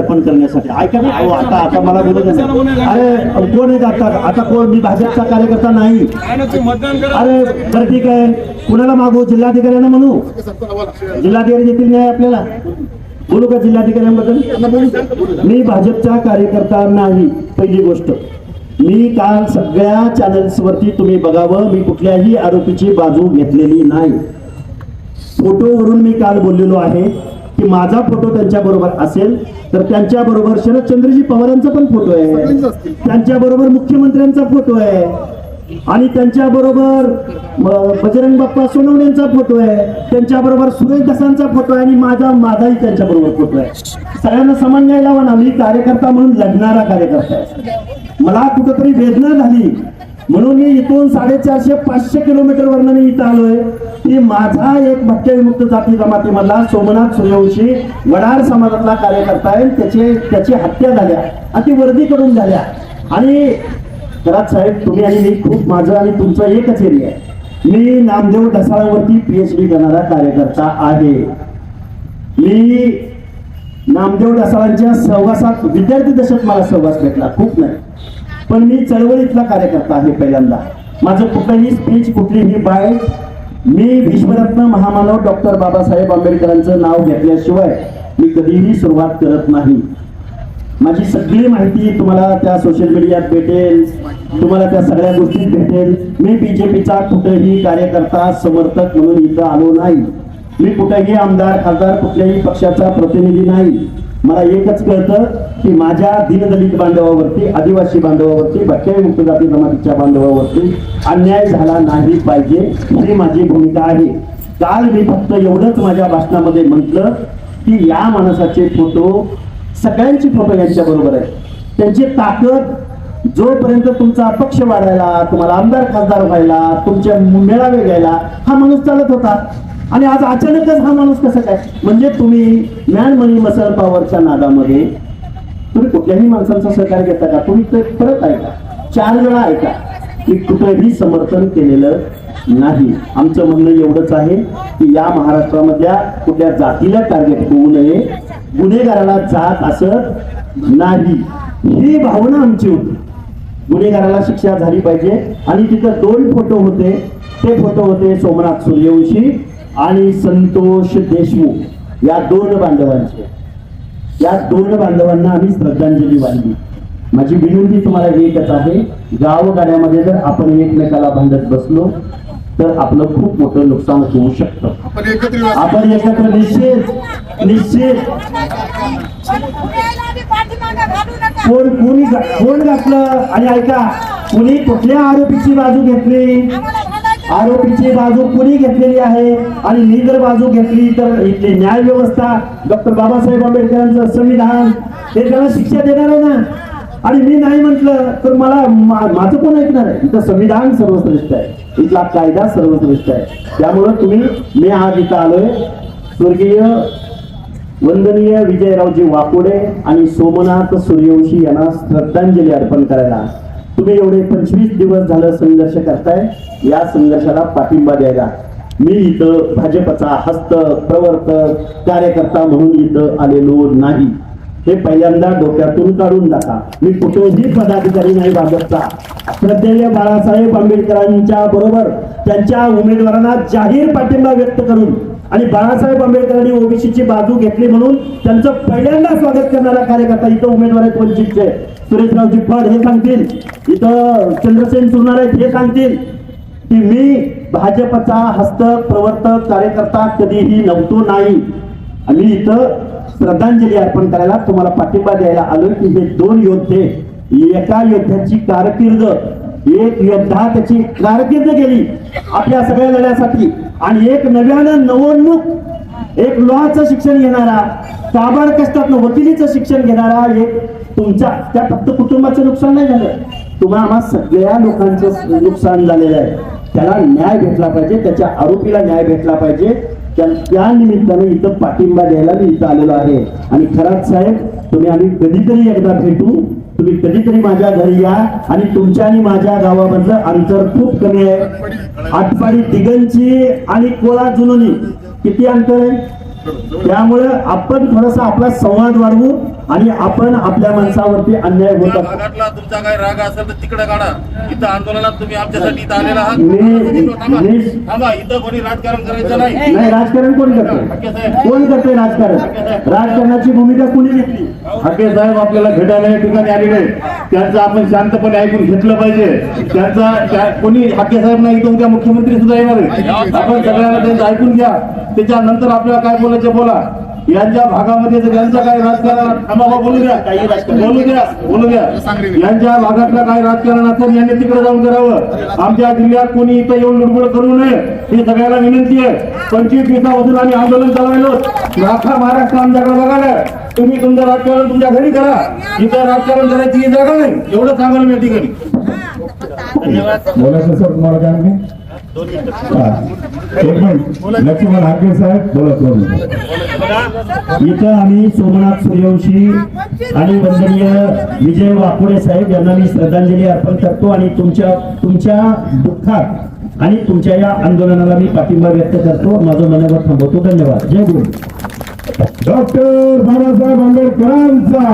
अर्पण करण्यासाठी. ऐका ना अहो, आता आता मला बोलत नाही अरे कोण आहेत आता? आता कोण? मी भाजपचा कार्यकर्ता नाही. मतदान करा. अरे बरं ठीक आहे. कुणाला मागू? जिल्हाधिकाऱ्यांना म्हणू? जिल्हाधिकारी देतील नाही आपल्याला? बोलू का जिल्हाधिकाऱ्यांबद्दल? मी भाजपचा कार्यकर्ता नाही पहिली गोष्ट. मी काल सगळ्या चॅनल्स वरती तुम्ही बघावं मी कुठल्याही आरोपीची बाजू घेतलेली नाही. फोटोवरून मी काल बोललेलो आहे. की माझा फोटो त्यांच्या बरोबर असेल तर त्यांच्या बरोबर शरदचंद्रजी पवारांचा पण फोटो आहे. त्यांच्या बरोबर मुख्यमंत्र्यांचा फोटो आहे. आणि त्यांच्या बरोबर बजरंग बाप्पा सोनवणेंचा फोटो आहे. त्यांच्या बरोबर सुरेश दसांचा फोटो आहे आणि माझा माझाही त्यांच्या बरोबर फोटो आहे. सगळ्यांना समान न्याय लावा ना. मी कार्यकर्ता म्हणून लढणारा कार्यकर्ता आहे. मला कुठंतरी वेदना झाली. म्हणून मी इथून साडेचारशे पाचशे किलोमीटर वरनं मी इथं आलोय. की माझा एक भटक्याविमुक्त जाती जमातीमधला सोमनाथ सूर्यवंशी वडार समाजातला कार्यकर्ता आहे. त्याचे त्याची हत्या झाल्या आणि ती वर्दी करून झाल्या. आणि घरात साहेब तुम्ही आणि मी खूप माझं आणि तुमचं एकच एरिया आहे. मी नामदेव ढसाळावरती पीएचडी करणारा कार्यकर्ता आहे. मी नामदेव ढसाळांच्या सहवासात विद्यार्थी दशेत मला सहवास भेटला खूप नाही. पण मी चळवळीतला कार्यकर्ता आहे पहिल्यांदा. माझं कुठलंही स्पीच कुठलीही बाय मी विश्वरत्न महामानव डॉक्टर बाबासाहेब आंबेडकरांचं नाव घेतल्याशिवाय मी कधीही सुरुवात करत नाही. माझी सगळी माहिती तुम्हाला त्या सोशल मीडियात भेटेल तुम्हाला त्या सगळ्या गोष्टीत भेटेल. मी बीजेपीचा कुठेही कार्यकर्ता समर्थक म्हणून इथं आलो नाही. मी कुठेही आमदार खासदार कुठल्याही पक्षाचा प्रतिनिधी नाही. मला एकच कळतं की माझ्या दीनदलित बांधवावरती आदिवासी बांधवावरती बाकी मुक्त जाती जमातीच्या बांधवावरती अन्याय झाला नाही पाहिजे ही माझी भूमिका आहे. काल मी फक्त एवढंच माझ्या भाषणामध्ये म्हटलं की या माणसाचे फोटो सगळ्यांची फोटो यांच्या बरोबर आहे त्यांची ताकद जोपर्यंत तुमचा पक्ष वाढायला तुम्हाला आमदार खासदार व्हायला तुमच्या मेळावे घ्यायला हा माणूस चालत होता. आणि आज अचानकच हा माणूस कसा काय? म्हणजे तुम्ही मॅन मनी मसल पॉवरच्या नादामध्ये तुम्ही कुठल्याही माणसांचा सहकार्य घेता का? तुम्ही ते परत ऐका. चार वेळा ऐका की कुठेही समर्थन केलेलं नाही. आमचं म्हणणं एवढंच आहे की या महाराष्ट्रामधल्या कुठल्या जातीला टार्गेट होऊ नये. गुन्हेगाराला जात असत नाही. ही भावना आमची होती. गुन्हेगाराला शिक्षा झाली पाहिजे. आणि तिथं दोन फोटो होते. ते फोटो होते सोमनाथ सूर्यवंशी आणि संतोष देशमुख या दोन बांधवांचे. या दोन बांधवांना आम्ही श्रद्धांजली वाहिली. माझी विनंती तुम्हाला एकच आहे गावगाड्यामध्ये जर आपण एकमेकाला भांडत बसलो तर आपलं खूप मोठं नुकसान होऊ शकतं. आपण एकत्र येऊ. आपण एकत्र निश्चित निश्चित. कोण कोणी कोण घातलं? आणि ऐका कुणी कुठल्या आरोपीची बाजू घेतली? आरोपीची बाजू कुणी घेतलेली आहे आणि मी जर बाजू घेतली तर इथली न्याय व्यवस्था डॉक्टर बाबासाहेब आंबेडकरांचं संविधान हे त्यांना शिक्षा देणार आहे ना? आणि मी नाही म्हटलं तर मला माझं कोण ऐकणार आहे? इथं संविधान सर्वश्रेष्ठ आहे. इथला कायदा सर्वश्रेष्ठ आहे. त्यामुळं तुम्ही मी आज इथं आलोय. स्वर्गीय वंदनीय विजयरावजी वाकोडे आणि सोमनाथ सूर्यवंशी यांना श्रद्धांजली अर्पण करायला तुम्ही एवढे पंचवीस दिवस झालं संघर्ष करताय या संघर्षाला पाठिंबा द्यायला. मी इथं भाजपचा हस्त प्रवर्तक कार्यकर्ता म्हणून इथं आलेलो नाही. हे पहिल्यांदा डोक्यातून काढून टाका. मी कुठेही पदाधिकारी नाही भाजपचा. श्रद्धेय बाळासाहेब आंबेडकरांच्या बरोबर त्यांच्या उमेदवारांना जाहीर पाठिंबा व्यक्त करून आणि बाळासाहेब आंबेडकरांनी ओबीसीची बाजू घेतली म्हणून त्यांचं पहिल्यांदा स्वागत करणारा कार्यकर्ता इथं उमेदवार आहेत वंचितचे. सुरेशरावजी फड हे सांगतील. इथं चंद्रसेन सुरणार आहेत हे सांगतील. की मी भाजपचा हस्त प्रवर्तक कार्यकर्ता कधीही नव्हतो नाही. आणि इथं श्रद्धांजली अर्पण करायला तुम्हाला पाठिंबा द्यायला आलो की हे दोन योद्धे एका योद्ध्याची कारकीर्द एक योद्धा त्याची कारकीर्द गेली आपल्या सगळ्या लढ्यासाठी. आणि एक नव्यानं नवोन्मुख एक लोहाचं शिक्षण घेणारा काबाड कष्टात वकिलीचं शिक्षण घेणारा एक तुमच्या त्या फक्त कुटुंबाचं नुकसान नाही झालं. तुम्हाला आम्हा सगळ्या लोकांचं नुकसान झालेलं आहे. त्याला न्याय भेटला पाहिजे त्याच्या आरोपीला न्याय भेटला पाहिजे. त्या त्या निमित्ताने इथं पाठिंबा द्यायला मी इथं आलेलो आहे. आणि खरात साहेब तुम्ही आम्ही कधीतरी एकदा भेटू. तुम्ही कधीतरी माझ्या घरी या आणि तुमच्या आणि माझ्या गावामधलं अंतर खूप कमी आहे. आटपाडी तिघांची आणि कोळा जुनोनी किती अंतर आहे? त्यामुळे आपण थोडासा आपला संवाद वाढवू. आणि आपण आपल्या माणसावरती अन्याय होतात भागातला तुमचा काय राग असेल तर तिकडे काढा. इथं आंदोलनात तुम्ही आमच्यासाठी इथं आलेला आहात. इथं कोणी राजकारण करायचं नाही. नाही राजकारण कोण करते कोण करते राजकारण? राजकारणाची भूमिका कोणी घेतली? हाके साहेब आपल्याला भेटायला या ठिकाणी आलेले आहेत. त्यांचं आपण शांतपणे ऐकून घेतलं पाहिजे. त्यांचा त्या- कोणी हाके साहेब नाही तर उद्या मुख्यमंत्री सुद्धा येणार आहेत आपण सगळ्यांना त्यांचं ऐकून घ्या. त्याच्यानंतर आपल्याला काय बोलायचे बोला. यांच्या भागामध्ये जर यांचं काय राजकारण बोलू द्या. काही राजकारण बोलू द्या बोलू द्या. यांच्या भागातलं काय राजकारण असेल यांनी तिकडे जाऊन करावं. आमच्या जिल्ह्यात कोणी इथं येऊन लुडबुड करू नये ही सगळ्याला विनंती आहे. पंचवीस दिवसापासून आम्ही आंदोलन चालवलो राखा महाराष्ट्र आमच्याकडे बघायला तुम्ही तुमचं राजकारण तुमच्या घरी करा. इथं राजकारण करायची ही जागा नाही. एवढं सांगाल मी या ठिकाणी बोलायचं लक्ष्मण हाके साहेब बोलत इथं आम्ही सोमनाथ सूर्यवंशी आणि वंदनीय विजय वाकुडे साहेब यांना मी श्रद्धांजली अर्पण करतो आणि तुमच्या तुमच्या दुःखात आणि तुमच्या या आंदोलनाला मी पाठिंबा व्यक्त करतो. माझं मनोगत थांबवतो. धन्यवाद. जय गुरु. डॉक्टर बाबासाहेब आंबेडकरांचा